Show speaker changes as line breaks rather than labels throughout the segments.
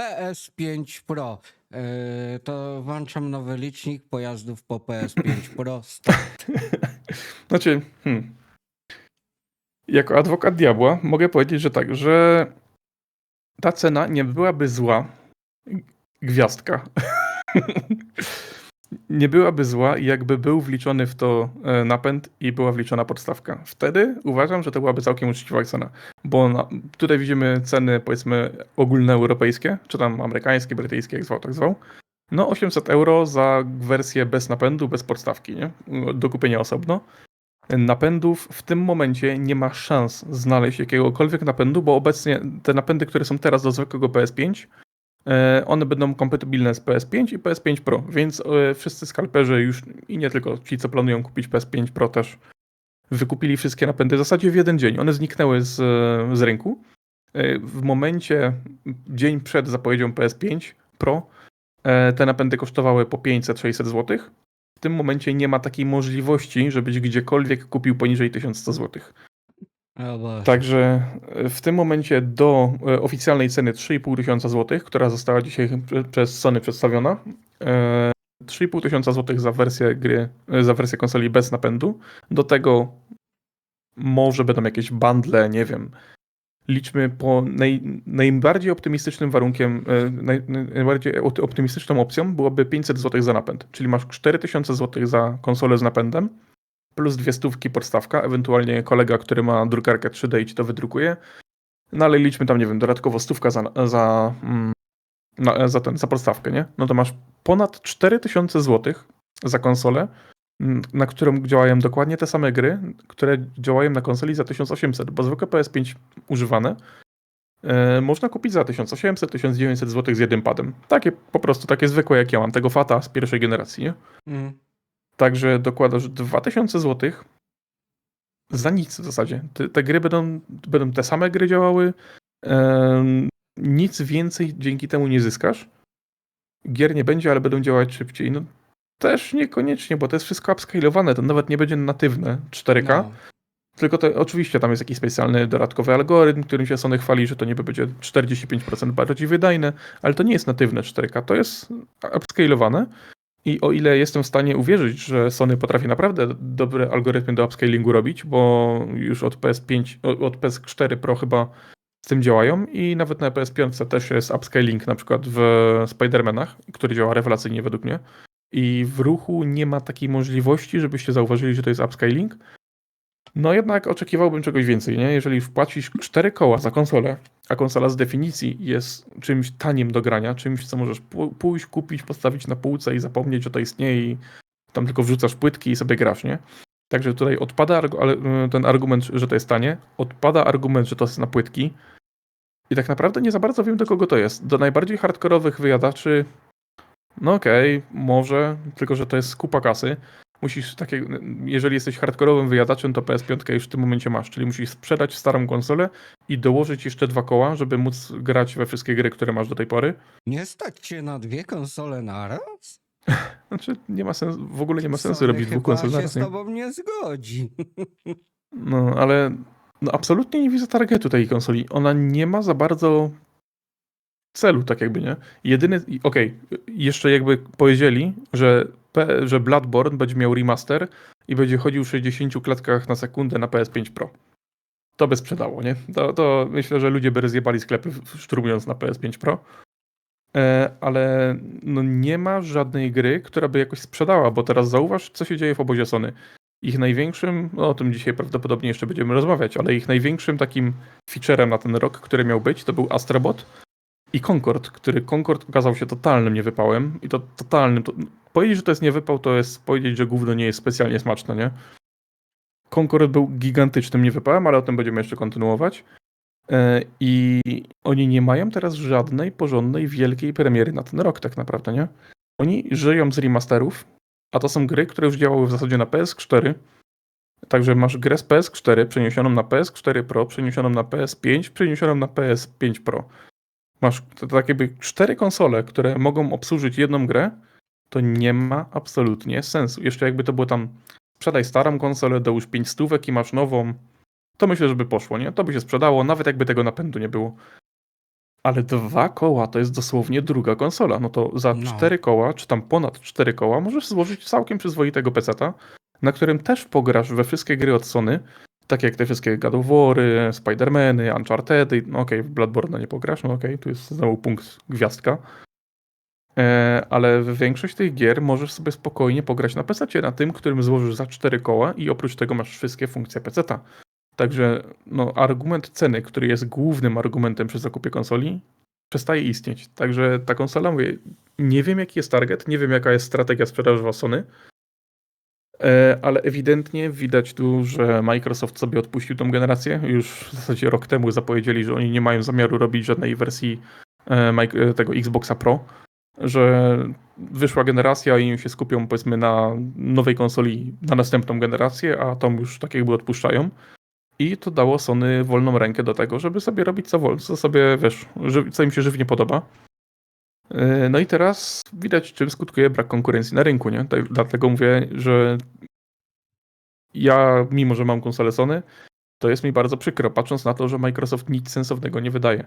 PS5 Pro. E, to włączam nowy licznik pojazdów po PS5 Pro. Start.
Znaczy, hmm. jako adwokat diabła mogę powiedzieć, że tak, że ta cena nie byłaby zła. Gwiazdka. nie byłaby zła, jakby był wliczony w to e, napęd i była wliczona podstawka. Wtedy uważam, że to byłaby całkiem uczciwa cena. Bo na, tutaj widzimy ceny, powiedzmy, ogólnoeuropejskie, czy tam amerykańskie, brytyjskie, jak zwał, tak zwał. No 800 euro za wersję bez napędu, bez podstawki, nie? Do kupienia osobno napędów w tym momencie nie ma szans znaleźć jakiegokolwiek napędu, bo obecnie te napędy, które są teraz do zwykłego PS5, e, one będą kompatybilne z PS5 i PS5 Pro, więc e, wszyscy skalperzy już i nie tylko ci, co planują kupić PS5 Pro też wykupili wszystkie napędy w zasadzie w jeden dzień. One zniknęły z, z rynku. E, W momencie, dzień przed zapowiedzią PS5 Pro, e, te napędy kosztowały po 500-600 zł. W tym momencie nie ma takiej możliwości, żebyś gdziekolwiek kupił poniżej 1100 zł. Także e, w tym momencie do e, oficjalnej ceny 3,5 tysiąca złotych, która została dzisiaj prze- przez Sony przedstawiona, e, 3,5 tysiąca złotych za wersję gry, e, za wersję konsoli bez napędu. Do tego może będą jakieś bundle, nie wiem. Liczmy po naj, najbardziej optymistycznym warunkiem, e, naj, najbardziej op- optymistyczną opcją byłoby 500 zł za napęd. Czyli masz 4000 zł za konsolę z napędem, plus dwie stówki podstawka, ewentualnie kolega, który ma drukarkę 3D i ci to wydrukuje. No ale liczmy tam, nie wiem, dodatkowo stówka za, za, mm, na, za, ten, za podstawkę, nie? No to masz ponad 4000 zł za konsolę, na którą działają dokładnie te same gry, które działają na konsoli za 1800, bo zwykłe PS5 używane e, można kupić za 1800-1900 zł z jednym padem. Takie po prostu, takie zwykłe jak ja mam, tego Fata z pierwszej generacji, nie?
Mm.
Także dokładasz 2000 zł za nic w zasadzie. Te, te gry będą, będą te same gry działały. em, nic więcej dzięki temu nie zyskasz. Gier nie będzie, ale będą działać szybciej. No też niekoniecznie, bo to jest wszystko upscalowane. To nawet nie będzie natywne 4K.
No.
Tylko to oczywiście tam jest jakiś specjalny dodatkowy algorytm, którym się Sony chwali, że to niby będzie 45% bardziej wydajne, ale to nie jest natywne 4K, to jest upscalowane. I o ile jestem w stanie uwierzyć, że Sony potrafi naprawdę dobre algorytmy do upscalingu robić, bo już od PS5, o- od PS4 Pro chyba z tym działają i nawet na PS5 też jest upscaling na przykład w Spider-Manach, który działa rewelacyjnie według mnie. I w ruchu nie ma takiej możliwości, żebyście zauważyli, że to jest upscaling. No jednak oczekiwałbym czegoś więcej, nie? Jeżeli już płacisz 4 koła za konsolę, a konsola z definicji jest czymś tanim do grania, czymś, co możesz pójść, kupić, postawić na półce i zapomnieć, że to istnieje i tam tylko wrzucasz płytki i sobie grasz, nie? Także tutaj odpada y, ten argument, że to jest tanie, odpada argument, że to jest na płytki i tak naprawdę nie za bardzo wiem, do kogo to jest. Do najbardziej hardkorowych wyjadaczy, no okej, może, tylko że to jest kupa kasy. Musisz takie, jeżeli jesteś hardkorowym wyjadaczem, to PS5 już w tym momencie masz, czyli musisz sprzedać starą konsolę i dołożyć jeszcze dwa koła, żeby móc grać we wszystkie gry, które masz do tej pory.
Nie stać cię na dwie konsole naraz?
Znaczy, nie ma sensu, w ogóle nie ma sensu robić dwóch konsol
się
naraz.
z
Nie?
tobą nie zgodzi.
No, ale no, absolutnie nie widzę targetu tej konsoli. Ona nie ma za bardzo celu, tak jakby, nie? Jedyny, okej, jeszcze jakby powiedzieli, że, że Bloodborne będzie miał remaster i będzie chodził w 60 klatkach na sekundę na PS5 Pro. To by sprzedało, nie? To, to myślę, że ludzie by rozjebali sklepy szturmując na PS5 Pro. E, ale no nie ma żadnej gry, która by jakoś sprzedała, bo teraz zauważ, co się dzieje w obozie Sony. Ich największym, no o tym dzisiaj prawdopodobnie jeszcze będziemy rozmawiać, ale ich największym takim featurem na ten rok, który miał być, to był Astrobot i Concord, który Concord okazał się totalnym niewypałem i to totalnym, to, powiedzieć, że to jest niewypał, to jest powiedzieć, że gówno nie jest specjalnie smaczne, nie? Concord był gigantycznym niewypałem, ale o tym będziemy jeszcze kontynuować. E, I oni nie mają teraz żadnej porządnej, wielkiej premiery na ten rok tak naprawdę, nie? Oni żyją z remasterów, a to są gry, które już działały w zasadzie na PS4. Także masz grę z PS4 przeniesioną na PS4 Pro, przeniesioną na PS5, przeniesioną na PS5 Pro. Masz tak jakby cztery konsole, które mogą obsłużyć jedną grę, to nie ma absolutnie sensu. Jeszcze jakby to było tam sprzedaj starą konsolę, dołóż 5 stówek i masz nową, to myślę, że by poszło, nie? To by się sprzedało, nawet jakby tego napędu nie było. Ale dwa koła to jest dosłownie druga konsola. No to za
No.
cztery koła, czy tam ponad cztery koła, możesz złożyć całkiem przyzwoitego peceta, na którym też pograsz we wszystkie gry od Sony, tak jak te wszystkie God of War'y, Spider-Many, Uncharted, no okej, w Bloodborne nie pograsz, no okej, tu jest znowu punkt gwiazdka. E, ale w większość tych gier możesz sobie spokojnie pograć na PC, na tym, którym złożysz za cztery koła i oprócz tego masz wszystkie funkcje PC-ta. Także no, argument ceny, który jest głównym argumentem przy zakupie konsoli, przestaje istnieć. Także ta konsola, mówię, nie wiem jaki jest target, nie wiem jaka jest strategia sprzedażowa Sony, ale ewidentnie widać tu, że Microsoft sobie odpuścił tą generację. Już w zasadzie rok temu zapowiedzieli, że oni nie mają zamiaru robić żadnej wersji e, e, tego Xboxa Pro, że wyszła generacja i się skupią powiedzmy na nowej konsoli na następną generację, a tą już tak jakby odpuszczają. I to dało Sony wolną rękę do tego, żeby sobie robić co, co sobie, wiesz, co im się żywnie podoba. Yy, No i teraz widać, czym skutkuje brak konkurencji na rynku, nie? Dlatego mówię, że ja, mimo że mam konsolę Sony, to jest mi bardzo przykro, patrząc na to, że Microsoft nic sensownego nie wydaje.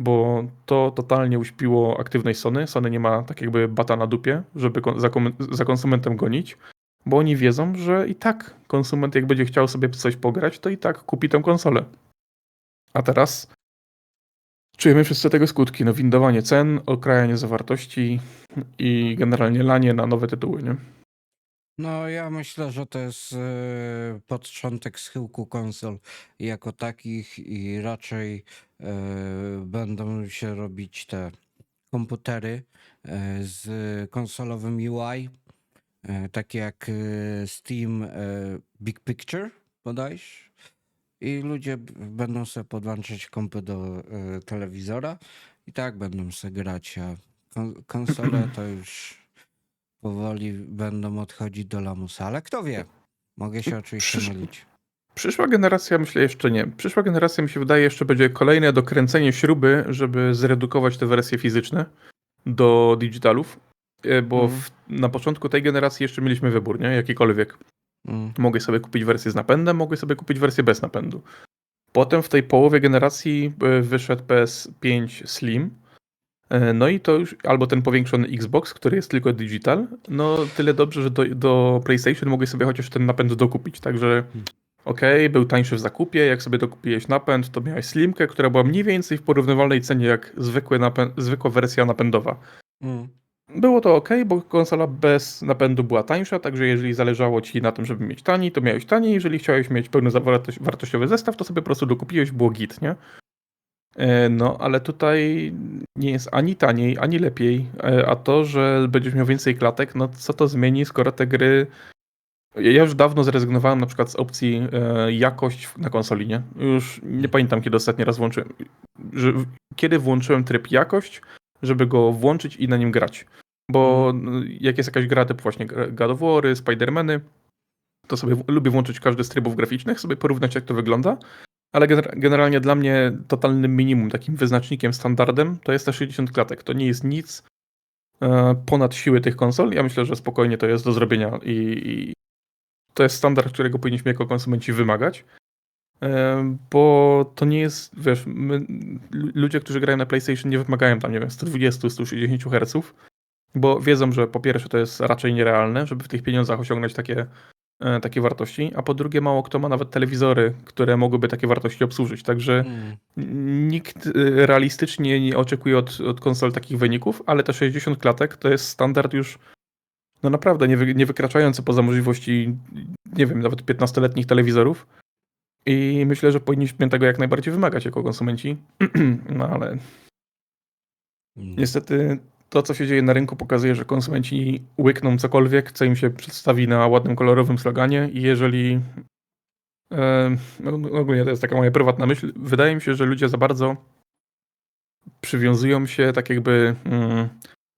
Bo to totalnie uśpiło aktywność Sony. Sony nie ma tak jakby bata na dupie, żeby za, za konsumentem gonić bo oni wiedzą, że i tak konsument, jak będzie chciał sobie coś pograć, to i tak kupi tę konsolę. A teraz czujemy wszyscy tego skutki. No, windowanie cen, okrajanie zawartości i generalnie lanie na nowe tytuły, nie?
No, ja myślę, że to jest e, początek schyłku konsol jako takich i raczej e, będą się robić te komputery e, z konsolowym UI, takie jak Steam Big Picture, bodajż. I ludzie będą sobie podłączać kompy do e, telewizora i tak będą sobie grać, a kon- konsole to już powoli będą odchodzić do lamusa, ale kto wie? Mogę się oczywiście
Przysz-
mylić.
Przyszła generacja, myślę jeszcze nie. Przyszła generacja, mi się wydaje, jeszcze będzie kolejne dokręcenie śruby, żeby zredukować te wersje fizyczne do digitalów. E, Bo
Mhm.
w, na początku tej generacji jeszcze mieliśmy wybór, nie? Jakikolwiek.
Mm.
Mogę sobie kupić wersję z napędem, mogę sobie kupić wersję bez napędu. Potem w tej połowie generacji e, wyszedł PS5 Slim. E, No i to już albo ten powiększony Xbox, który jest tylko digital. No tyle dobrze, że do, do PlayStation mogę sobie chociaż ten napęd dokupić. Także okej, był tańszy w zakupie. Jak sobie dokupiłeś napęd, to miałeś Slimkę, która była mniej więcej w porównywalnej cenie jak zwykłe napę- zwykła wersja napędowa.
Mm.
Było to ok, bo konsola bez napędu była tańsza, także jeżeli zależało ci na tym, żeby mieć taniej, to miałeś taniej. Jeżeli chciałeś mieć pełny zawartość- wartościowy zestaw, to sobie po prostu dokupiłeś, było git, nie? E, No, ale tutaj nie jest ani taniej, ani lepiej, e, a to, że będziesz miał więcej klatek, no co to zmieni, skoro te gry... Ja już dawno zrezygnowałem na przykład z opcji e, jakość na konsoli, nie? Już nie pamiętam, kiedy ostatni raz włączyłem. Że, kiedy włączyłem tryb jakość, żeby go włączyć i na nim grać. Bo no, jak jest jakaś gra typu właśnie God of War'y, Spider-Many, to sobie lubię włączyć każdy z trybów graficznych, sobie porównać jak to wygląda, ale gener- generalnie dla mnie totalnym minimum, takim wyznacznikiem, standardem to jest te 60 klatek. To nie jest nic e, ponad siły tych konsol. Ja myślę, że spokojnie to jest do zrobienia i, i to jest standard, którego powinniśmy jako konsumenci wymagać. E, Bo to nie jest, wiesz, my, lu- ludzie, którzy grają na PlayStation nie wymagają tam, nie wiem, 120-160 Hz, bo wiedzą, że po pierwsze to jest raczej nierealne, żeby w tych pieniądzach osiągnąć takie, e, takie wartości, a po drugie mało kto ma nawet telewizory, które mogłyby takie wartości obsłużyć, także
Mm.
nikt e, realistycznie nie oczekuje od, od konsol takich wyników, ale te 60 klatek to jest standard już no naprawdę nie, wy, nie wykraczający poza możliwości, nie wiem, nawet 15-letnich telewizorów. I myślę, że powinniśmy tego jak najbardziej wymagać jako konsumenci. No ale
Mm.
Niestety to, co się dzieje na rynku, pokazuje, że konsumenci łykną cokolwiek, co im się przedstawi na ładnym, kolorowym sloganie i jeżeli... E, no, no, ogólnie to jest taka moja prywatna myśl. Wydaje mi się, że ludzie za bardzo przywiązują się, tak jakby mm,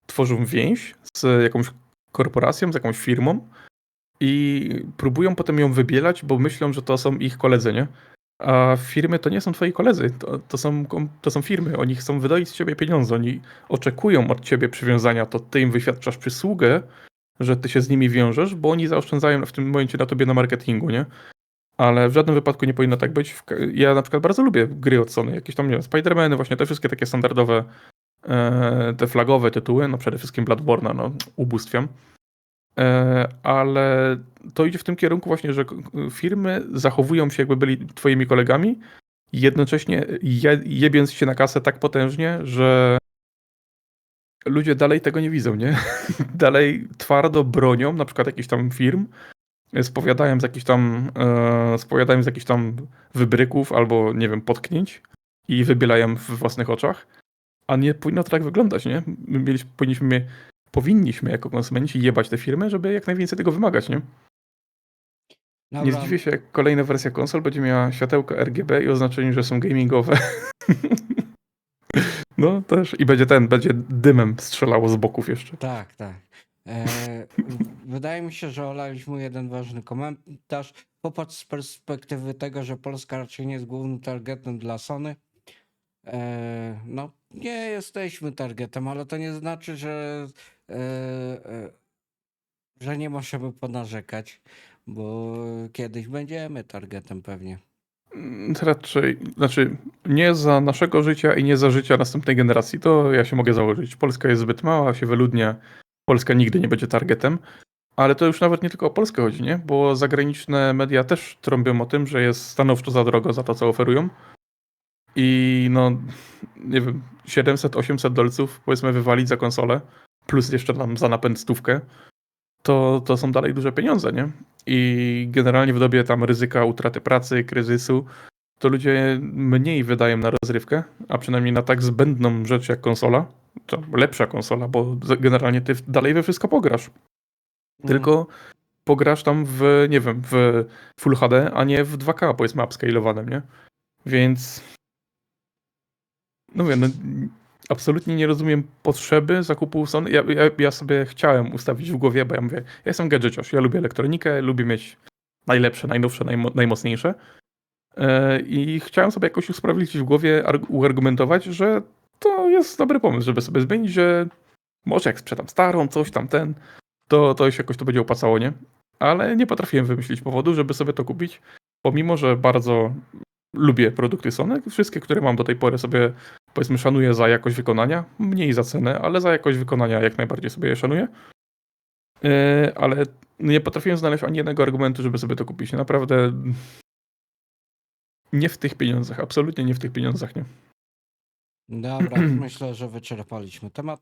tworzą więź z jakąś korporacją, z jakąś firmą i próbują potem ją wybielać, bo myślą, że to są ich koledzy, nie? A firmy to nie są twoi koledzy, to, to, są, to są firmy. Oni chcą wydoić z ciebie pieniądze, oni oczekują od ciebie przywiązania, to ty im wyświadczasz przysługę, że ty się z nimi wiążesz, bo oni zaoszczędzają w tym momencie na tobie na marketingu, nie? ale w żadnym wypadku nie powinno tak być. Ja na przykład bardzo lubię gry od Sony, jakieś tam, nie wiem, Spider-Many, właśnie te wszystkie takie standardowe, e, te flagowe tytuły, no przede wszystkim Bloodborne'a, no ubóstwiam. E, ale to idzie w tym kierunku właśnie, że firmy zachowują się jakby byli twoimi kolegami, jednocześnie je, jebiąc się na kasę tak potężnie, że ludzie dalej tego nie widzą, nie? dalej twardo bronią na przykład jakichś tam firm, spowiadają z jakichś tam, e, spowiadają z jakichś tam wybryków albo, nie wiem, potknięć i wybielają w własnych oczach, a nie powinno tak wyglądać, nie? My mieliśmy, powinniśmy, powinniśmy jako konsumenci jebać te firmy, żeby jak najwięcej tego wymagać, nie? Nie
Dobra,
zdziwię się, jak kolejna wersja konsol będzie miała światełka RGB i oznaczenie, że są gamingowe. No też. I będzie ten, będzie dymem strzelało z boków jeszcze.
Tak, tak. E, wydaje mi się, że olaliśmy jeden ważny komentarz. Popatrz z perspektywy tego, że Polska raczej nie jest głównym targetem dla Sony. E, no, nie jesteśmy targetem, ale to nie znaczy, że, że nie możemy ponarzekać, bo kiedyś będziemy targetem pewnie.
Mm, Raczej, znaczy nie za naszego życia i nie za życia następnej generacji. To ja się mogę założyć. Polska jest zbyt mała, się wyludnia. Polska nigdy nie będzie targetem. Ale to już nawet nie tylko o Polskę chodzi, nie? Bo zagraniczne media też trąbią o tym, że jest stanowczo za drogo za to, co oferują. I no, nie wiem, 700-800 dolców powiedzmy wywalić za konsolę, plus jeszcze tam za napęd stówkę, to, to są dalej duże pieniądze, nie? I generalnie w dobie tam ryzyka utraty pracy, kryzysu, to ludzie mniej wydają na rozrywkę, a przynajmniej na tak zbędną rzecz jak konsola, to lepsza konsola, bo generalnie ty dalej we wszystko pograsz. Tylko pograsz tam w, nie wiem, w Full HD, a nie w 2K, powiedzmy upscalowanym, nie? Więc no wiem, no, absolutnie nie rozumiem potrzeby zakupu Sony. Ja, ja, ja sobie chciałem ustawić w głowie, bo ja mówię, ja jestem gadżeciarz, ja lubię elektronikę, lubię mieć najlepsze, najnowsze, najmo, najmocniejsze. E, I chciałem sobie jakoś usprawiedliwić w głowie, arg- uargumentować, że to jest dobry pomysł, żeby sobie zmienić, że może jak sprzedam starą, coś tam ten, to, to się jakoś to będzie opłacało, nie? Ale nie potrafiłem wymyślić powodu, żeby sobie to kupić, pomimo, że bardzo lubię produkty Sony. Wszystkie, które mam do tej pory sobie powiedzmy szanuję za jakość wykonania, mniej za cenę, ale za jakość wykonania jak najbardziej sobie je szanuję. Yy, ale nie potrafiłem znaleźć ani jednego argumentu, żeby sobie to kupić. Naprawdę nie w tych pieniądzach, absolutnie nie w tych pieniądzach, nie.
Dobra, myślę, że wyczerpaliśmy temat.